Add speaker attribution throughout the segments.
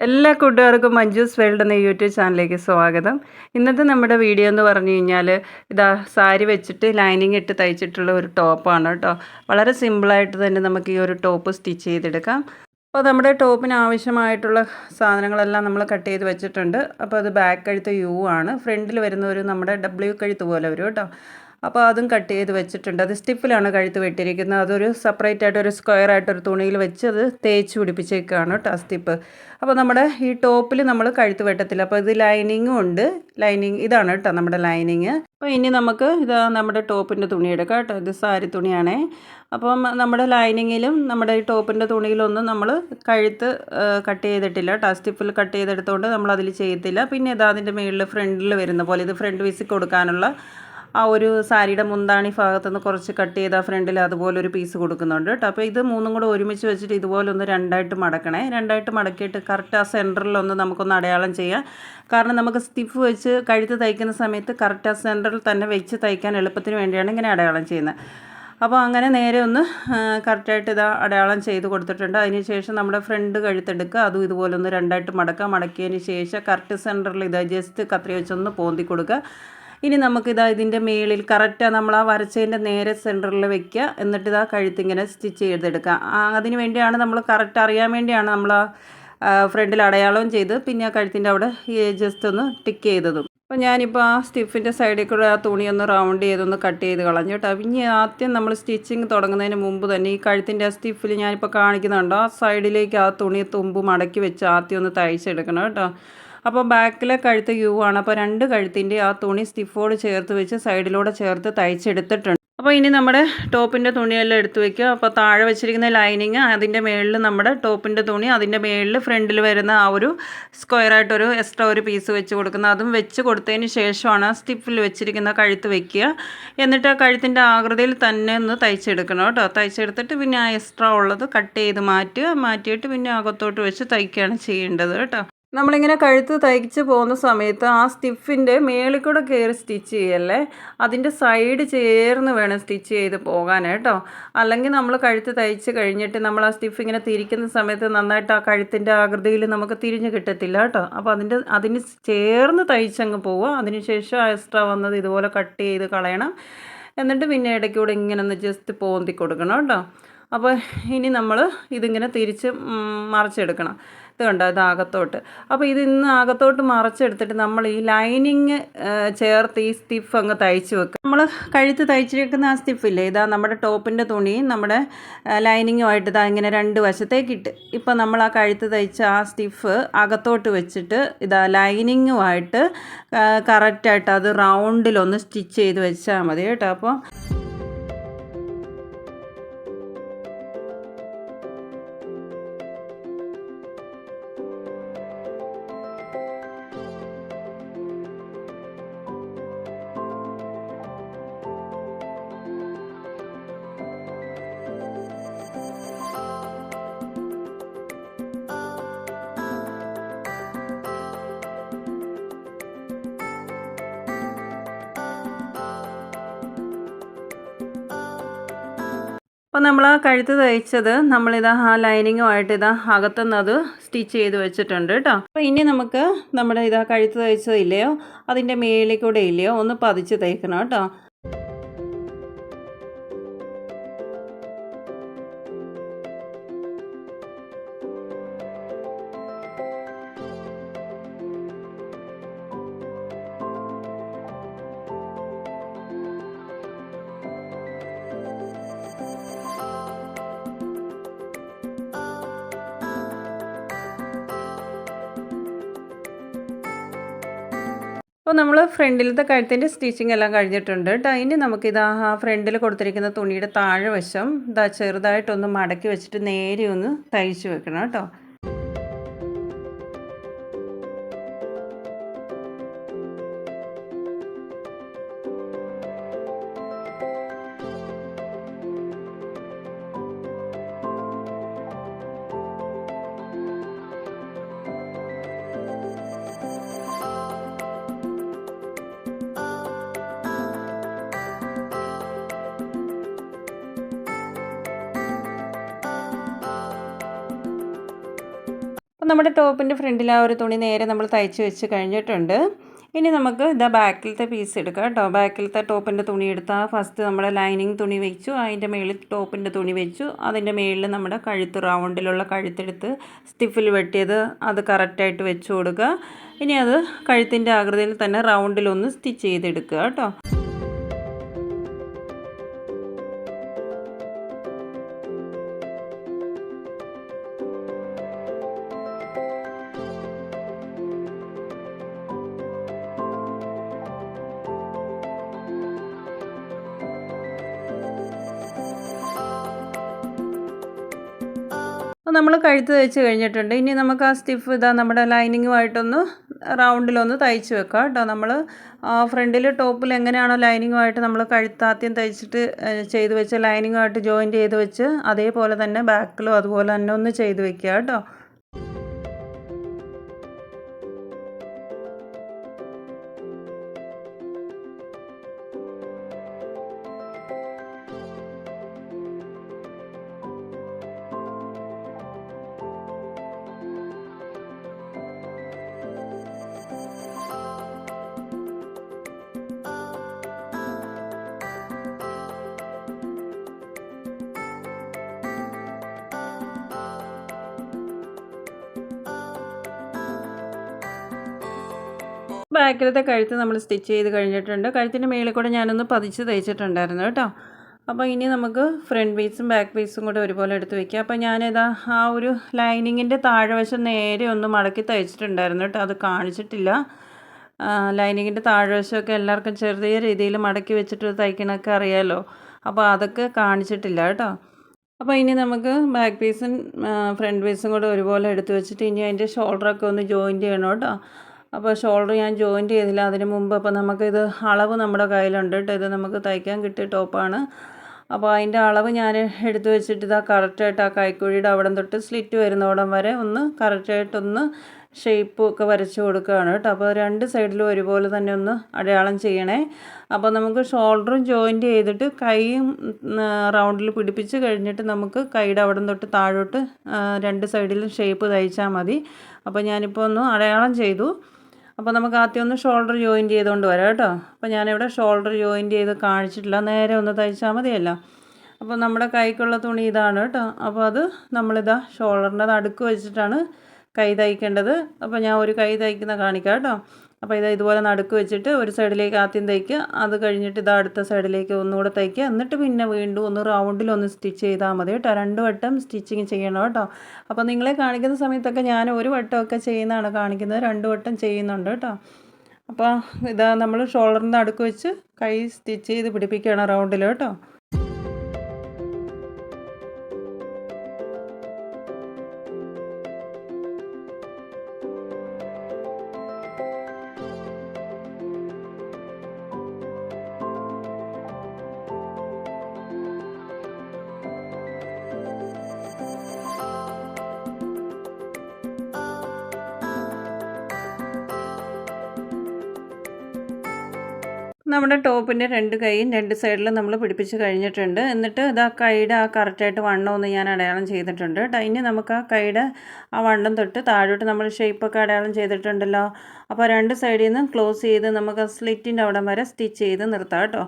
Speaker 1: എല്ലാ കൂട്ടുകാർക്കും മഞ്ജൂസ് വേൾഡ് എന്ന യൂട്യൂബ് ചാനലിലേക്ക് സ്വാഗതം. ഇന്നത്തെ നമ്മുടെ വീഡിയോ എന്ന് പറഞ്ഞു കഴിഞ്ഞാൽ ഇതാ സാരി വെച്ചിട്ട് ലൈനിങ് ഇട്ട് തയ്ച്ചിട്ടുള്ള ഒരു ടോപ്പാണ് കേട്ടോ വളരെ സിമ്പിളായിട്ട് തന്നെ നമുക്ക് ഈ ഒരു ടോപ്പ് സ്റ്റിച്ച് ചെയ്തെടുക്കാം. അപ്പോൾ നമ്മുടെ ടോപ്പിന് ആവശ്യമായിട്ടുള്ള സാധനങ്ങളെല്ലാം നമ്മൾ കട്ട് ചെയ്ത് വെച്ചിട്ടുണ്ട്. അപ്പോൾ അത് ബാക്ക് കഴുത്ത് യു ആണ്. ഫ്രണ്ടിൽ വരുന്ന ഒരു നമ്മുടെ ഡബ്ല്യു കഴുത്ത് പോലെ വരും കേട്ടോ അപ്പോൾ അതും കട്ട് ചെയ്ത് വെച്ചിട്ടുണ്ട്. അത് സ്റ്റിഫിലാണ് കഴുത്ത് വെട്ടിയിരിക്കുന്നത്. അതൊരു സെപ്പറേറ്റ് ആയിട്ട് ഒരു സ്ക്വയർ ആയിട്ട് ഒരു തുണിയിൽ വെച്ച് അത് തേച്ച് പിടിപ്പിച്ചേക്കാണ് കേട്ടോ സ്റ്റിപ്പ് അപ്പോൾ നമ്മുടെ ഈ ടോപ്പിൽ നമ്മൾ കഴുത്ത് വെട്ടത്തില്ല. അപ്പോൾ ഇത് ലൈനിങ്ങും ഉണ്ട്. ലൈനിങ് ഇതാണ് കേട്ടോ നമ്മുടെ ലൈനിങ്. അപ്പോൾ ഇനി നമുക്ക് ഇത് നമ്മുടെ ടോപ്പിന്റെ തുണി എടുക്കാം കേട്ടോ. ഇത് സാരി തുണിയാണേ. അപ്പം നമ്മുടെ ലൈനിങ്ങിലും നമ്മുടെ ഈ ടോപ്പിന്റെ തുണിയിലൊന്നും നമ്മൾ കഴുത്ത് കട്ട് ചെയ്തിട്ടില്ല കേട്ടോ. സ്റ്റിപ്പിൽ കട്ട് ചെയ്തെടുത്തുകൊണ്ട് നമ്മൾ അതിൽ ചെയ്യത്തില്ല. പിന്നെ ഇതാ അതിന്റെ മുകളിൽ ഫ്രണ്ടിൽ വരുന്ന പോലെ ഇത് ഫ്രണ്ട് വിസിക്ക് കൊടുക്കാനുള്ള ആ ഒരു സാരിയുടെ മുന്താണി ഭാഗത്തുനിന്ന് കുറച്ച് കട്ട് ചെയ്ത് ആ ഫ്രണ്ടിൽ അതുപോലെ ഒരു പീസ് കൊടുക്കുന്നുണ്ട് കേട്ടോ അപ്പോൾ ഇത് മൂന്നും കൂടെ ഒരുമിച്ച് വെച്ചിട്ട് ഇതുപോലെ ഒന്ന് രണ്ടായിട്ട് മടക്കണേ. രണ്ടായിട്ട് മടക്കിയിട്ട് കറക്റ്റ് ആ സെന്ററിലൊന്ന് നമുക്കൊന്ന് അടയാളം ചെയ്യാം. കാരണം നമുക്ക് സ്റ്റിഫ് വെച്ച് കഴുത്ത് തയ്ക്കുന്ന സമയത്ത് കറക്റ്റ് ആ സെന്ററിൽ തന്നെ വെച്ച് തയ്ക്കാൻ എളുപ്പത്തിന് വേണ്ടിയാണ് ഇങ്ങനെ അടയാളം ചെയ്യുന്നത്. അപ്പോൾ അങ്ങനെ നേരെ ഒന്ന് കറക്റ്റായിട്ട് ഇതാ അടയാളം ചെയ്ത് കൊടുത്തിട്ടുണ്ട്. അതിന് ശേഷം നമ്മുടെ ഫ്രണ്ട് കഴുത്തെടുക്കുക അതും ഇതുപോലെ ഒന്ന് രണ്ടായിട്ട് മടക്കുക. മടക്കിയതിന് ശേഷം കറക്റ്റ് സെന്ററിൽ ഇത് ജസ്റ്റ് കത്രി വെച്ചൊന്ന് പോന്തി കൊടുക്കുക. ഇനി നമുക്കിതാ ഇതിന്റെ മേളിൽ കറക്റ്റാണ് നമ്മൾ ആ വരച്ചതിന്റെ നേരെ സെന്ററിൽ വെക്കുക എന്നിട്ട് ഇതാ കഴുത്തിങ്ങനെ സ്റ്റിച്ച് ചെയ്തെടുക്കുക അതിന് വേണ്ടിയാണ് നമ്മൾ കറക്റ്റ് അറിയാൻ വേണ്ടിയാണ് നമ്മൾ ആ ഫ്രണ്ടിൽ അടയാളവും ചെയ്ത് പിന്നെ ആ കഴുത്തിന്റെ അവിടെ ജസ്റ്റ് ഒന്ന് ടിക്ക് ചെയ്തതും. അപ്പോൾ ഞാനിപ്പോൾ ആ സ്റ്റിഫിന്റെ സൈഡിൽ കൂടെ ആ തുണി ഒന്ന് റൗണ്ട് ചെയ്തൊന്ന് കട്ട് ചെയ്ത് കളഞ്ഞു കേട്ടോ പിന്നെ ആദ്യം നമ്മൾ സ്റ്റിച്ചിങ് തുടങ്ങുന്നതിന് മുമ്പ് തന്നെ ഈ കഴുത്തിന്റെ ആ സ്റ്റിഫിൽ ഞാനിപ്പോൾ കാണിക്കുന്നുണ്ടോ? ആ സൈഡിലേക്ക് ആ തുണി തുമ്പ് മടക്കി വെച്ച് ആദ്യം ഒന്ന് തയ്ച്ചെടുക്കണം കേട്ടോ അപ്പോൾ ബാക്കിലെ കഴുത്ത് യു ആണ് അപ്പോൾ രണ്ട് കഴുത്തിന്റെ ആ തുണി സ്റ്റിഫോട് ചേർത്ത് വെച്ച് സൈഡിലൂടെ ചേർത്ത് തയ്ച്ചെടുത്തിട്ടുണ്ട്. അപ്പോൾ ഇനി നമ്മുടെ ടോപ്പിന്റെ തുണിയെല്ലാം എടുത്ത് വെക്കുക. അപ്പോൾ താഴെ വെച്ചിരിക്കുന്ന ലൈനിങ് അതിന്റെ മേളിൽ നമ്മുടെ ടോപ്പിന്റെ തുണി അതിന്റെ മേളിൽ ഫ്രണ്ടിൽ വരുന്ന ആ ഒരു സ്ക്വയറായിട്ടൊരു എക്സ്ട്രാ ഒരു പീസ് വെച്ച് കൊടുക്കുന്നത് അതും വെച്ച് കൊടുത്തതിന് ശേഷമാണ് സ്റ്റിഫിൽ വെച്ചിരിക്കുന്ന കഴുത്ത് വെക്കുക. എന്നിട്ട് ആ കഴുത്തിന്റെ ആകൃതിയിൽ തന്നെ ഒന്ന് തയ്ച്ചെടുക്കണം കേട്ടോ. തയ്ച്ചെടുത്തിട്ട് പിന്നെ ആ എക്സ്ട്രാ ഉള്ളത് കട്ട് ചെയ്ത് മാറ്റുക. മാറ്റിയിട്ട് പിന്നെ അകത്തോട്ട് വെച്ച് തയ്ക്കുകയാണ് ചെയ്യേണ്ടത് കേട്ടോ. നമ്മളിങ്ങനെ കഴുത്ത് തയ്ച്ച് പോകുന്ന സമയത്ത് ആ സ്റ്റിഫിന്റെ മേളിൽ കൂടെ കയറി സ്റ്റിച്ച് ചെയ്യല്ലേ? അതിന്റെ സൈഡ് ചേർന്ന് വേണം സ്റ്റിച്ച് ചെയ്ത് പോകാൻ കേട്ടോ അല്ലെങ്കിൽ നമ്മൾ കഴുത്ത് തയ്ച്ച് കഴിഞ്ഞിട്ട് നമ്മൾ ആ സ്റ്റിഫ് ഇങ്ങനെ തിരിക്കുന്ന സമയത്ത് നന്നായിട്ട് ആ കഴുത്തിന്റെ ആകൃതിയിൽ നമുക്ക് തിരിഞ്ഞ് കിട്ടത്തില്ല കേട്ടോ. അപ്പോൾ അതിന്റെ അതിന് ചേർന്ന് തയ്ച്ചങ്ങ് പോവുക. അതിനുശേഷം എക്സ്ട്രാ വന്നത് ഇതുപോലെ കട്ട് ചെയ്ത് കളയണം. എന്നിട്ട് പിന്നെ ഇടയ്ക്കൂടെ ഇങ്ങനെ ഒന്ന് ജസ്റ്റ് പോന്തി കൊടുക്കണം കേട്ടോ. അപ്പോൾ ഇനി നമ്മൾ ഇതിങ്ങനെ തിരിച്ച് മറിച്ചെടുക്കണം. ഇത് അത് അകത്തോട്ട്. അപ്പോൾ ഇത് ഇന്ന് അകത്തോട്ട് മറച്ചെടുത്തിട്ട് നമ്മൾ ഈ ലൈനിങ് ചേർത്ത് ഈ സ്റ്റിഫ് അങ്ങ് തയ്ച്ച് വെക്കുക. നമ്മൾ കഴുത്ത് തയ്ച്ചിരിക്കുന്ന ആ സ്റ്റിഫില്ലേ ഇതാ നമ്മുടെ ടോപ്പിന്റെ തുണി നമ്മുടെ ലൈനിങ്ങുമായിട്ട് ഇതാ ഇങ്ങനെ രണ്ട് വശത്തേക്ക് ഇട്ട്. ഇപ്പോൾ നമ്മൾ ആ കഴുത്ത് തയ്ച്ച ആ സ്റ്റിഫ് അകത്തോട്ട് വെച്ചിട്ട് ഇതാ ലൈനിങ്ങുമായിട്ട് കറക്റ്റായിട്ട് അത് റൗണ്ടിലൊന്ന് സ്റ്റിച്ച് ചെയ്ത് വെച്ചാൽ മതി കേട്ടോ. അപ്പോൾ അപ്പോൾ നമ്മൾ ആ കഴുത്ത് തയ്ച്ചത് നമ്മളിതാ ആ ലൈനിങ്ങുമായിട്ട് ഇതാ അകത്തുനിന്ന് അത് സ്റ്റിച്ച് ചെയ്ത് വെച്ചിട്ടുണ്ട് കേട്ടോ. അപ്പോൾ ഇനി നമുക്ക് നമ്മുടെ ഇതാ കഴുത്ത് തയ്ച്ചതില്ലയോ അതിന്റെ മേളിൽ കൂടെ ഇല്ലയോ ഒന്ന് പതിച്ച് തയ്ക്കണം കേട്ടോ. അപ്പോൾ നമ്മൾ ഫ്രണ്ടിലത്തെ കഴുത്തിന്റെ സ്റ്റിച്ചിങ് എല്ലാം കഴിഞ്ഞിട്ടുണ്ട് കേട്ടോ ഇനി നമുക്കിത് ആ ഫ്രണ്ടിൽ കൊടുത്തിരിക്കുന്ന തുണിയുടെ താഴെ വശം ഇതാ ചെറുതായിട്ടൊന്ന് മടക്കി വെച്ചിട്ട് നേരെ ഒന്ന് തയ്ച്ച് വെക്കണം കേട്ടോ അപ്പോൾ നമ്മുടെ ടോപ്പിന്റെ ഫ്രണ്ടിൽ ആ ഒരു തുണി നേരെ നമ്മൾ തയ്ച്ച് വെച്ച് കഴിഞ്ഞിട്ടുണ്ട്. ഇനി നമുക്ക് ഇതാ ബാക്കിലത്തെ പീസ് എടുക്കാം കേട്ടോ. ബാക്കിലത്തെ ടോപ്പിന്റെ തുണി എടുത്താൽ ഫസ്റ്റ് നമ്മുടെ ലൈനിങ് തുണി വെച്ചു. അതിന്റെ മേളിൽ ടോപ്പിന്റെ തുണി വെച്ചു. അതിന്റെ മേളിൽ നമ്മുടെ കഴുത്ത് റൗണ്ടിലുള്ള കഴുത്തെടുത്ത് സ്റ്റിഫിൽ വെട്ടിയത് അത് കറക്റ്റായിട്ട് വെച്ചു കൊടുക്കുക. ഇനി അത് കഴുത്തിന്റെ ആകൃതിയിൽ തന്നെ റൗണ്ടിലൊന്ന് സ്റ്റിച്ച് ചെയ്തെടുക്കുക കേട്ടോ. അപ്പോൾ നമ്മൾ കഴുത്ത് തയ്ച്ച് കഴിഞ്ഞിട്ടുണ്ട്. ഇനി നമുക്ക് ആ സ്റ്റിഫ് ഇതാ നമ്മുടെ ലൈനിങ്ങുമായിട്ടൊന്ന് റൗണ്ടിലൊന്ന് തയ്ച്ച് വെക്കാം കേട്ടോ. നമ്മൾ ഫ്രണ്ടിൽ ടോപ്പിൽ എങ്ങനെയാണോ ലൈനിങ്ങുമായിട്ട് നമ്മൾ കഴുത്താദ്യം തയ്ച്ചിട്ട് ചെയ്ത് വെച്ച് ലൈനിങ്ങുമായിട്ട് ജോയിൻ ചെയ്ത് വെച്ച് അതേപോലെ തന്നെ ബാക്കിലും അതുപോലെ തന്നെ ഒന്ന് ചെയ്ത് വെക്കുക കേട്ടോ. ബാക്കിലത്തെ കഴുത്ത് നമ്മൾ സ്റ്റിച്ച് ചെയ്ത് കഴിഞ്ഞിട്ടുണ്ട്. കഴുത്തിന്റെ മേളിൽ കൂടെ ഞാനൊന്ന് പതിച്ച് തയ്ച്ചിട്ടുണ്ടായിരുന്നു കേട്ടോ. അപ്പോൾ ഇനി നമുക്ക് ഫ്രണ്ട് പീസും ബാക്ക് പീസും കൂടെ ഒരുപോലെ എടുത്ത് വെക്കാം. അപ്പോൾ ഞാനിതാ ആ ഒരു ലൈനിങ്ങിന്റെ താഴെവശം നേരെ ഒന്ന് മടക്കി തയ്ച്ചിട്ടുണ്ടായിരുന്നു കേട്ടോ. അത് കാണിച്ചിട്ടില്ല. ലൈനിങ്ങിന്റെ താഴെവശമൊക്കെ എല്ലാവർക്കും ചെറിയ രീതിയിൽ മടക്കി വെച്ചിട്ട് തയ്ക്കണമൊക്കെ അറിയാമല്ലോ അപ്പോൾ അതൊക്കെ കാണിച്ചിട്ടില്ല കേട്ടോ. അപ്പോൾ ഇനി നമുക്ക് ബാക്ക് പീസും ഫ്രണ്ട് പീസും കൂടെ ഒരുപോലെ എടുത്ത് വെച്ചിട്ട് ഇനി അതിന്റെ ഷോൾഡറൊക്കെ ഒന്ന് ജോയിന്റ് ചെയ്യണം കേട്ടോ. അപ്പോൾ ഷോൾഡർ ഞാൻ ജോയിന്റ് ചെയ്തില്ല. അതിന് മുമ്പ് അപ്പോൾ നമുക്കിത് അളവ് നമ്മുടെ കയ്യിലുണ്ട് കേട്ടോ. ഇത് നമുക്ക് തയ്ക്കാൻ കിട്ടിയ ടോപ്പാണ്. അപ്പോൾ അതിന്റെ അളവ് ഞാൻ എടുത്തു വെച്ചിട്ട് ഇതാ കറക്റ്റായിട്ട് ആ കൈക്കുഴിയുടെ അവിടം തൊട്ട് സ്ലിറ്റ് വരുന്നോടം വരെ ഒന്ന് കറക്റ്റായിട്ടൊന്ന് ഷേപ്പ് ഒക്കെ വരച്ച് കൊടുക്കുകയാണ് കേട്ടോ. അപ്പോൾ രണ്ട് സൈഡിലും ഒരുപോലെ തന്നെ ഒന്ന് അടയാളം ചെയ്യണേ. അപ്പോൾ നമുക്ക് ഷോൾഡറും ജോയിന്റ് ചെയ്തിട്ട് കൈയും റൗണ്ടിൽ പിടിപ്പിച്ച് കഴിഞ്ഞിട്ട് നമുക്ക് കൈയുടെ അവിടം തൊട്ട് താഴോട്ട് രണ്ട് സൈഡിലും ഷേപ്പ് തയ്ച്ചാൽ മതി. അപ്പോൾ ഞാനിപ്പോൾ ഒന്ന് അടയാളം ചെയ്തു. അപ്പോൾ നമുക്ക് ആദ്യം ഒന്ന് ഷോൾഡർ ജോയിന്റ് ചെയ്തുകൊണ്ട് വരാം കേട്ടോ. അപ്പോൾ ഞാനിവിടെ ഷോൾഡർ ജോയിന്റ് ചെയ്ത് കാണിച്ചിട്ടില്ല. നേരെ ഒന്ന് തയ്ച്ചാൽ മതിയല്ലോ. അപ്പോൾ നമ്മുടെ കൈക്കുള്ള തുണി ഇതാണ് കേട്ടോ. അപ്പോൾ അത് നമ്മളിതാ ഷോൾഡറിന്റെ അടുക്ക് വെച്ചിട്ടാണ് കൈ തയ്ക്കേണ്ടത്. അപ്പോൾ ഞാൻ ഒരു കൈ തയ്ക്കുന്ന കാണിക്കാം കേട്ടോ. അപ്പോൾ ഇത് ഇതുപോലെ നടുക്ക് വെച്ചിട്ട് ഒരു സൈഡിലേക്ക് ആദ്യം തയ്ക്കുക അത് കഴിഞ്ഞിട്ട് ഇത് അടുത്ത സൈഡിലേക്ക് ഒന്നുകൂടെ തയ്ക്കുക എന്നിട്ട് പിന്നെ വീണ്ടും ഒന്ന് റൗണ്ടിൽ ഒന്ന് സ്റ്റിച്ച് ചെയ്താൽ മതി കേട്ടോ. രണ്ട് വട്ടം സ്റ്റിച്ചിങ് ചെയ്യണം കേട്ടോ. അപ്പോൾ നിങ്ങളെ കാണിക്കുന്ന സമയത്തൊക്കെ ഞാൻ ഒരു വട്ടമൊക്കെ ചെയ്യുന്നതാണ് കാണിക്കുന്നത്. രണ്ട് വട്ടം ചെയ്യുന്നുണ്ട് കേട്ടോ. അപ്പോൾ ഇതാ നമ്മൾ ഷോൾഡറിന്റെ അടുക്ക് വെച്ച് കൈ സ്റ്റിച്ച് ചെയ്ത് പിടിപ്പിക്കുകയാണ് റൗണ്ടിൽ കേട്ടോ. നമ്മുടെ ടോപ്പിന്റെ രണ്ട് കൈയും രണ്ട് സൈഡിലും നമ്മൾ പിടിപ്പിച്ച് കഴിഞ്ഞിട്ടുണ്ട്. എന്നിട്ട് ഇത് ആ കൈയുടെ ആ കറക്റ്റായിട്ട് വണ്ണം ഒന്ന് ഞാൻ അടയാളം ചെയ്തിട്ടുണ്ട് ഇനി നമുക്ക് ആ കൈയുടെ ആ വണ്ണം തൊട്ട് താഴോട്ട് നമ്മൾ ഷേപ്പൊക്കെ അടയാളം ചെയ്തിട്ടുണ്ടല്ലോ. അപ്പോൾ രണ്ട് സൈഡിൽ നിന്ന് ക്ലോസ് ചെയ്ത് നമുക്ക് സ്ലിറ്റിന്റെ അവിടം വരെ സ്റ്റിച്ച് ചെയ്ത് നിർത്താം കേട്ടോ.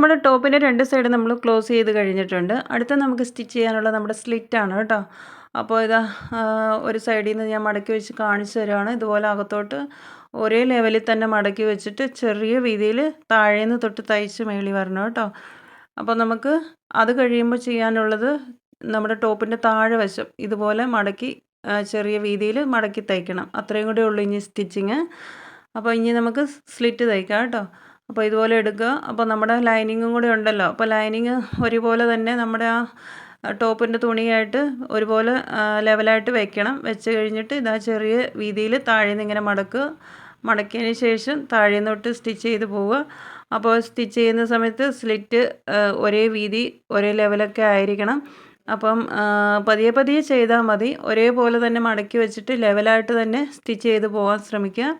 Speaker 1: നമ്മുടെ ടോപ്പിന്റെ രണ്ട് സൈഡ് നമ്മൾ ക്ലോസ് ചെയ്ത് കഴിഞ്ഞിട്ടുണ്ട്. അടുത്ത നമുക്ക് സ്റ്റിച്ച് ചെയ്യാനുള്ള നമ്മുടെ സ്ലിറ്റാണ് കേട്ടോ. അപ്പോൾ ഇതാ ഒരു സൈഡിൽ നിന്ന് ഞാൻ മടക്കി വെച്ച് കാണിച്ചു തരാണ്. ഇതുപോലെ അകത്തോട്ട് ഒരേ ലെവലിൽ തന്നെ മടക്കി വെച്ചിട്ട് ചെറിയ രീതിയിൽ താഴേന്ന് തൊട്ട് തയ്ച്ച് മേളി വരണം കേട്ടോ. അപ്പോൾ നമുക്ക് അത് കഴിയുമ്പോൾ ചെയ്യാനുള്ളത് നമ്മുടെ ടോപ്പിന്റെ താഴെ വശം ഇതുപോലെ മടക്കി ചെറിയ വീതിയിൽ മടക്കി തയ്ക്കണം. അത്രയും കൂടെ ഉള്ളൂ ഇനി സ്റ്റിച്ചിങ് അപ്പോൾ ഇനി നമുക്ക് സ്ലിറ്റ് തയ്ക്കാം കേട്ടോ. അപ്പോൾ ഇതുപോലെ എടുക്കുക. അപ്പോൾ നമ്മുടെ ലൈനിങ്ങും കൂടെ ഉണ്ടല്ലോ. അപ്പോൾ ലൈനിങ് ഒരുപോലെ തന്നെ നമ്മുടെ ആ ടോപ്പിന്റെ തുണിയായിട്ട് ഒരുപോലെ ലെവലായിട്ട് വെക്കണം. വെച്ച് കഴിഞ്ഞിട്ട് ഇതാ ചെറിയ വീതിയിൽ താഴെ നിന്ന് ഇങ്ങനെ മടക്കുക. മടക്കിയതിന് ശേഷം താഴെ തൊട്ട് സ്റ്റിച്ച് ചെയ്ത് പോവുക. അപ്പോൾ സ്റ്റിച്ച് ചെയ്യുന്ന സമയത്ത് സ്ലിറ്റ് ഒരേ വീതി ഒരേ ലെവലൊക്കെ ആയിരിക്കണം. അപ്പം പതിയെ പതിയെ ചെയ്താൽ മതി. ഒരേപോലെ തന്നെ മടക്കി വെച്ചിട്ട് ലെവലായിട്ട് തന്നെ സ്റ്റിച്ച് ചെയ്ത് പോകാൻ ശ്രമിക്കുക.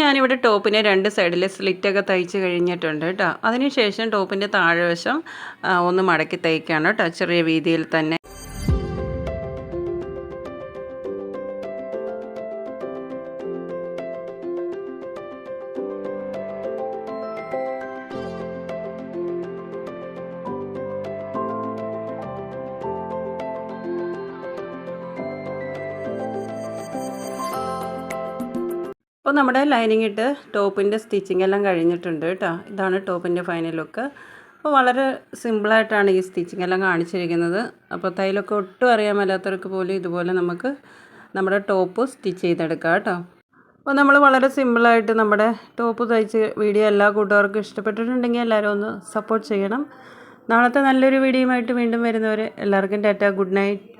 Speaker 1: ഞാനിവിടെ ടോപ്പിനെ രണ്ട് സൈഡിൽ സ്ലിറ്റൊക്കെ തയ്ച്ച് കഴിഞ്ഞിട്ടുണ്ട് കേട്ടോ. അതിനുശേഷം ടോപ്പിന്റെ താഴെവശം വശം ഒന്ന് മടക്കി തയ്ക്കുകയാണ് കേട്ടോ ചെറിയ വീതിയിൽ തന്നെ. അപ്പോൾ നമ്മുടെ ലൈനിങ് ഇട്ട് ടോപ്പിന്റെ സ്റ്റിച്ചിങ് എല്ലാം കഴിഞ്ഞിട്ടുണ്ട് കേട്ടോ. ഇതാണ് ടോപ്പിന്റെ ഫൈനൽ ലുക്ക് അപ്പോൾ വളരെ സിമ്പിളായിട്ടാണ് ഈ സ്റ്റിച്ചിങ് എല്ലാം കാണിച്ചിരിക്കുന്നത്. അപ്പോൾ തൈലൊക്കെ ഒട്ടും അറിയാൻ മേലാത്തവർക്ക് പോലും ഇതുപോലെ നമുക്ക് നമ്മുടെ ടോപ്പ് സ്റ്റിച്ച് ചെയ്തെടുക്കാം കേട്ടോ. അപ്പോൾ നമ്മൾ വളരെ സിമ്പിളായിട്ട് നമ്മുടെ ടോപ്പ് തയ്ച്ച് വീഡിയോ എല്ലാ കൂട്ടുകാർക്കും ഇഷ്ടപ്പെട്ടിട്ടുണ്ടെങ്കിൽ എല്ലാവരും ഒന്ന് സപ്പോർട്ട് ചെയ്യണം. നാളത്തെ നല്ലൊരു വീഡിയോയുമായിട്ട് വീണ്ടും വരുന്നവർ എല്ലാവർക്കും ടാറ്റ. Good night.